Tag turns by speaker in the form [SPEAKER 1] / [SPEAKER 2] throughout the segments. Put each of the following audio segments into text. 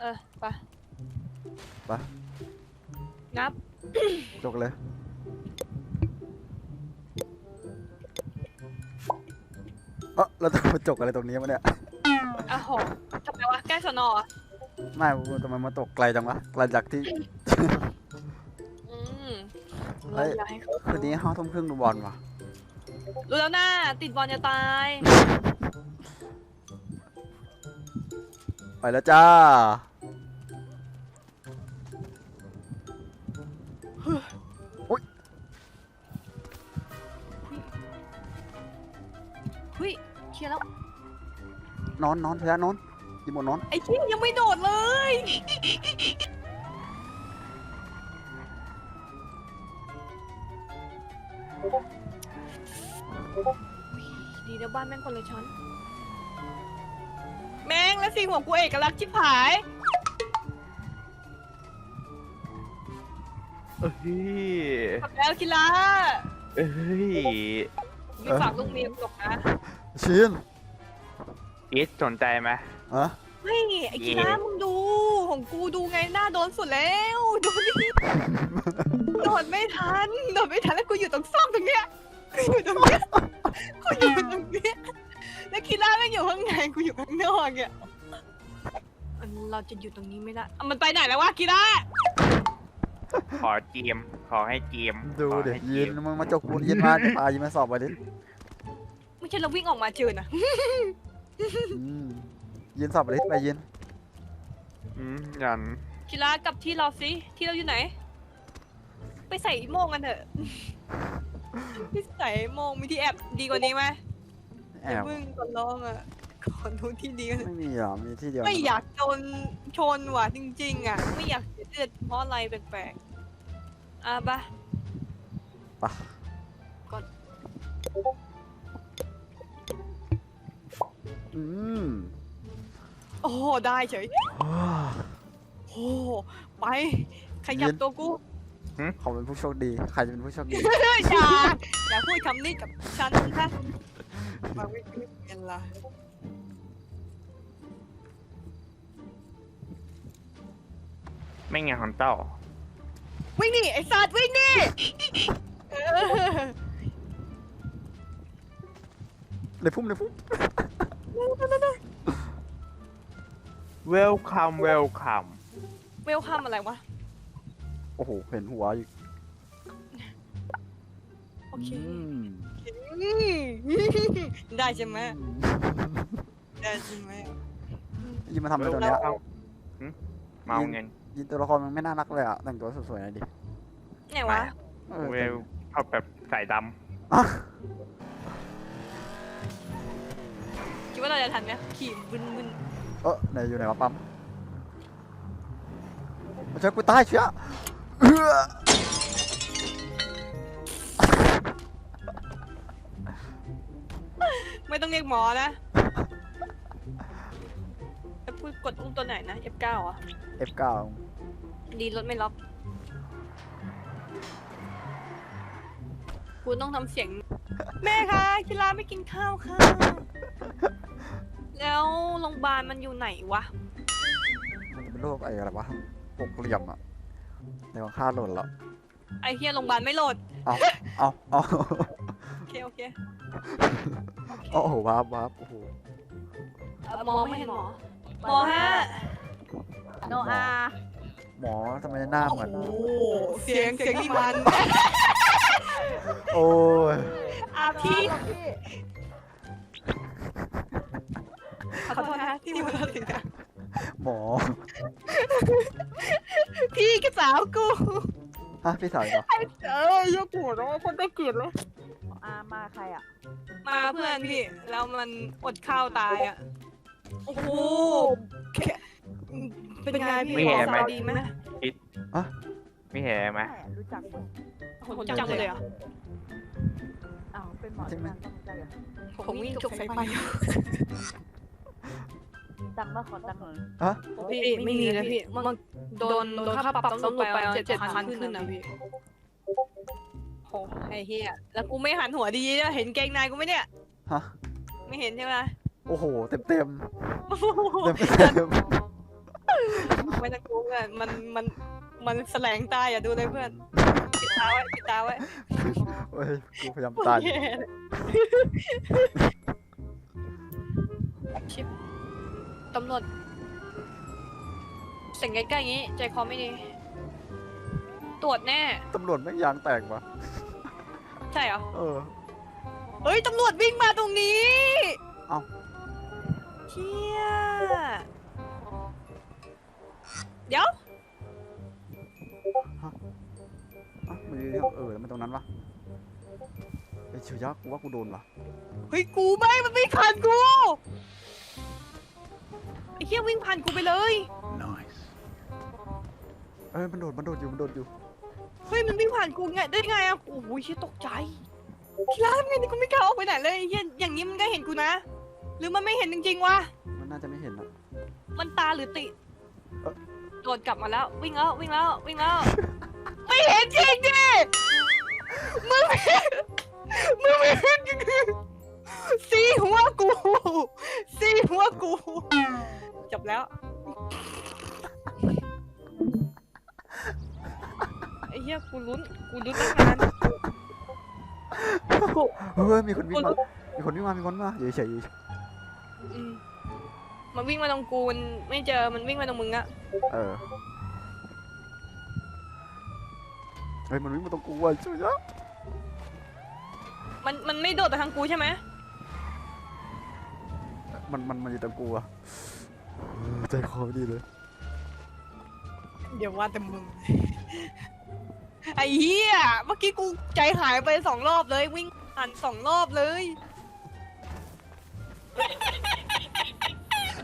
[SPEAKER 1] เออไป
[SPEAKER 2] ไป
[SPEAKER 1] งับ
[SPEAKER 2] จกเลย เออเราต้องมาจกอะไรตรงนี้วะเนี่ย
[SPEAKER 1] อ้าวโหทำไมวะแก้สนอเหรอ
[SPEAKER 2] ไม่ทำไมมาตกไกลจังวะไกลจากที่
[SPEAKER 1] อืม
[SPEAKER 2] เฮ้
[SPEAKER 1] เรา
[SPEAKER 2] ย
[SPEAKER 1] อยากให้เขา
[SPEAKER 2] คืนนี้ห้าทุ่มครึ่งดูบอลวะ
[SPEAKER 1] รู้แล้วนะติดบอลจะตาย
[SPEAKER 2] ไปแล้วจ้า
[SPEAKER 1] เฮ้ยเคลียร์แล้ว
[SPEAKER 2] นอนนอนเถอะนอนกินหมดนอน
[SPEAKER 1] ไอ้เชี่ยยังไม่โดดเลย ดีนะบ้านแม่งคนละชั้น แม่งและสิ่งของกูเอกลักษณ์ชิบหาย
[SPEAKER 3] เอ้ย
[SPEAKER 1] กลับแล้วคิระ
[SPEAKER 3] เอ้ย
[SPEAKER 1] มีฝากลูกเมียกูหรอกนะ
[SPEAKER 2] ชิน
[SPEAKER 3] อีทสนใจไหม
[SPEAKER 2] อะ
[SPEAKER 1] เฮ้ยไอ้คิระมึงดู ของกูดูไงหน้าโดนสุดแล้ว ดูดิโดดไม่ทันโดดไม่ทันแล้วกูอยู่ตรงซอกตรงเนี้ยกูอยู่ตรง กูอยู่ข้างนอกเนี่ยอันเราจะอยู่ตรงนี้ไม่ได้อะมันไปไหนแล้ววะคิระ
[SPEAKER 3] ขอเกมขอให้เกม
[SPEAKER 2] ดู
[SPEAKER 3] ขอ
[SPEAKER 2] เดี๋ย
[SPEAKER 3] ให้
[SPEAKER 2] ยิน
[SPEAKER 3] เกม
[SPEAKER 2] มึงมาจกปูนยินมาพายินมาสอบไปดิ
[SPEAKER 1] ไม่ใช่เราวิ่งออกมาเจอนะ
[SPEAKER 2] อืมยินสอบไปดิไปยิน
[SPEAKER 3] อืมยัน
[SPEAKER 1] คิระกลับที่เราสิที่เราอยู่ไหน ไปใส่โมงกันเถอะพี่ใส่โมงมีที่แอบดีกว่านี้ไหม
[SPEAKER 2] แอ
[SPEAKER 1] อย่า
[SPEAKER 2] บ
[SPEAKER 1] เพิ่งก่อนร้องอะ ขอดูที่ดีกัน
[SPEAKER 2] ไม่มีหรอมีที่เดียว
[SPEAKER 1] ไม่อยากโดนชนว่ะจริง ๆ อะ ไม่อยากเสียเลือดเพราะอะไรแปลกๆอะปะ
[SPEAKER 2] ปะ
[SPEAKER 1] ก่อน
[SPEAKER 2] อืม
[SPEAKER 1] โอ้โหได้เฉยโอ้โหไปขยับ
[SPEAKER 2] เย็น
[SPEAKER 1] ตัวกู
[SPEAKER 2] เขาเป็นผู้โชคดี ใครจะเป็นผู้โชคดี
[SPEAKER 1] อย่าอย่าพูดคำนี้กับฉันนะมาวิ่งเป็นละ
[SPEAKER 3] ไม่ไงของเต้า
[SPEAKER 1] วิ่งนี่ไอ้สัตว์วิ่งนี่เออ
[SPEAKER 2] เลยพุ่มเลยพุ่ม
[SPEAKER 3] เวลคัมเวลคัม
[SPEAKER 1] เวลคัมอะไรวะ
[SPEAKER 2] โอ้โห เห็นหัวอยู่
[SPEAKER 1] โอเค
[SPEAKER 2] อืม
[SPEAKER 1] อืมได้ใช่ไหมได้ใช่ไหม
[SPEAKER 2] ยินมาทำอะไรตรงเนี้ย
[SPEAKER 3] เมาเอาเงิน
[SPEAKER 2] ยินตัวละครมันไม่น่ารักเลยอะแต่งตัวสวยๆหน่อยดิ
[SPEAKER 1] ไหนวะ
[SPEAKER 2] เออ
[SPEAKER 3] เวลเอาแบบใส่ด
[SPEAKER 2] อะ
[SPEAKER 1] คิดว่าเราจะทันไหมขี่บึนบึน
[SPEAKER 2] เออไหนอยู่ไหนวะปั๊มมาช่วยกูตายเชียเอื้อ
[SPEAKER 1] ไม่ต้องเรียกหมอนะจะพูดกดอุ้มตัวไหนนะ F9 อะ
[SPEAKER 2] F9
[SPEAKER 1] ดีรถไม่ล็อก กูต้องทำเสียง แม่คะคิราไม่กินข้าวค่ะ แล้วโรงพยาบาลมันอยู่ไหนวะ
[SPEAKER 2] มันจะเป็นโรคอะไรวะหกเหลี่ยมอะในของค่าหล่นแล้ว
[SPEAKER 1] ไอเฮียโรงพยาบาลไม่โหลด
[SPEAKER 2] เอาเอาเอา
[SPEAKER 1] โอเค โอเค
[SPEAKER 2] โอ้โหวาบวาบโอ้โห
[SPEAKER 1] หมอไม่เห็นหมอหมอฮะ
[SPEAKER 4] โนอา
[SPEAKER 2] หมอทำไมหน้าเหมือน
[SPEAKER 1] โอ้เสียงเสียงนี่มัน
[SPEAKER 2] โอ้ย
[SPEAKER 1] อาพี่
[SPEAKER 4] พี่
[SPEAKER 1] ขอโทษนะที่มันเสียงดัง
[SPEAKER 2] หมอ
[SPEAKER 1] พี่กับสาวกู
[SPEAKER 2] ฮะพี่สาวเหรอ
[SPEAKER 1] เอ้ยยกหัวเราะคนได้เกลียดแล้ว
[SPEAKER 4] อามาใครอะ
[SPEAKER 1] มาเพื่อนพี่แล้วมันอดข้าวตายอะโอ้โหแค่ เป็นไงพี่
[SPEAKER 3] ไม่เห็นไหม
[SPEAKER 1] สาวดีไหม
[SPEAKER 3] ไม่เห็นไหม
[SPEAKER 4] ไม่รู้จักคน
[SPEAKER 1] ผมจำเลยเหรอะ
[SPEAKER 4] อ้าวเป็นหมอที่นั่นต้องใจอะ
[SPEAKER 1] ผมวิ่งจกสายไฟ
[SPEAKER 4] ตังค์มาขอตังค์หน่อย
[SPEAKER 2] ฮะ
[SPEAKER 1] พี่ไม่มีนะพี่มันโดนโดนค่าปรับต้องลงไปเจ็ดพันขึ้นนะพี่โหไอ้เหี้ยแล้วกูไม่หันหัวดีเนี่ยเห็นเกงในกูไหมเนี่ย
[SPEAKER 2] ฮะ
[SPEAKER 1] ไม่เห็นใช่ไหม
[SPEAKER 2] โอ้โห เต็มเต็ม
[SPEAKER 1] โอ้โห
[SPEAKER 2] เต็มเต็ม
[SPEAKER 1] ไม่ต้องกลัวเพื่อนมันมันมันแสลงตาอย่าดูเลยเพื่อนปิดตาไว้ปิดตาไว้
[SPEAKER 2] เฮ้ยกูพยายามตาย
[SPEAKER 1] โอเคชิปตำรวจเสียงใกล้ๆอย่างนี้ ใจคอไม่ดี ตรวจแน่
[SPEAKER 2] ตำรวจไม่งยางแตกวะ
[SPEAKER 1] ใช่เหรอ
[SPEAKER 2] เออ
[SPEAKER 1] เฮ้ย ตำรวจวิ่งมาตรงนี้
[SPEAKER 2] เอ้า
[SPEAKER 1] เชี่ย เดี๋ยว
[SPEAKER 2] อะมันอยู่ที่เออแล้วมันตรงนั้นวะไอ้เฉยยักษ์กูว่ากูโดนวะ
[SPEAKER 1] เฮ้ย กูไม่ มันวิ่งผ่านกู ไอ้เหี้ยวิ่งผ่านกูไปเลย
[SPEAKER 2] เอ้ยมันโดดมันโดดอยู่มันโดดอยู่
[SPEAKER 1] เฮ้ย มันวิ่งผ่านกูไงได้ไงอะโอ้โหเชี่ยตกใจทีละทำไงนี่กูไม่กล้าออกไปไหนเลยไอ้เหี้ยอย่างนี้มันก็เห็นกูนะ หรือมันไม่เห็นจริงๆวะ
[SPEAKER 2] มันน่าจะไม่เห็นอะ
[SPEAKER 1] มันตาหรือติ
[SPEAKER 2] เอ้อ
[SPEAKER 1] โดดกลับมาแล้ว วิ่งแล้ววิ่งแล้ววิ่งแล้ว ไม่เห็นจริงดิมึงไม่เห็นมึงไม่เห็นจริงสีหัวกูสีหัวกูจบแล้วไอ้เหี้ยกูลุ้นกูลุ้นตั้งนานกู
[SPEAKER 2] เฮ้ยมีคนวิ่งมามีคนวิ่งมามีคนวิ่งมาอยู่เฉยๆอยู่เฉย
[SPEAKER 1] อืม มันวิ่งมาตรงกูมันไม่เจอมันวิ่งมาตรงมึงอะ
[SPEAKER 2] เออเฮ้ยมันวิ่งมาตรงกูว่ะเฉยยักษ์
[SPEAKER 1] มันมันไม่โดดมาทางกูใช่ไหม
[SPEAKER 2] มันมันมันอยู่ตรงกูอะเออใจคอไม่ดีเลย
[SPEAKER 1] เดี๋ยวว่าแต่มึง ไอ้เหี้ยเมื่อกี้กูใจหายไปสองรอบเลยวิ่งผ่านสองรอบเลย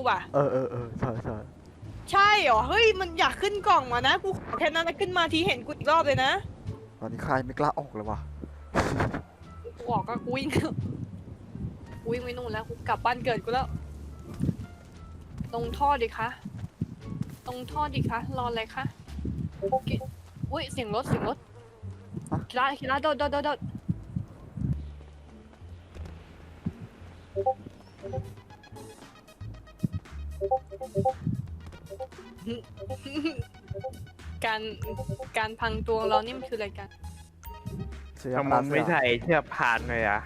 [SPEAKER 1] กูป่ะ
[SPEAKER 2] เออเออเออใช่ใช่
[SPEAKER 1] ใช่เหรอ เฮ้ย มันอยากขึ้นกล่องมานะ กูขอแค่นั้นนะขึ้นมาทีเห็นกูอีกรอบเลยนะ
[SPEAKER 2] ตอนนี้ใครไม่กล้าออกเลยวะ
[SPEAKER 1] กูออกก็กูวิ่งกูวิ่งไปนู่นแล้วกูกลับบ้านเกิดกูแล้ว ตรงท่อดิคะ ตรงท่อดิคะ รออะไรคะกิอุ้ยเสียงรถเสียงรถคิระคิระโดดโดดโดดโดด การการพังตัวของเรานี่มันคืออะไรกัน
[SPEAKER 2] เฉยยัก
[SPEAKER 3] ทำ
[SPEAKER 2] ษ์
[SPEAKER 3] ไม
[SPEAKER 2] ร้าน
[SPEAKER 3] ไม่
[SPEAKER 2] เสื้อ
[SPEAKER 3] ใส่เชือกพานเลยอะ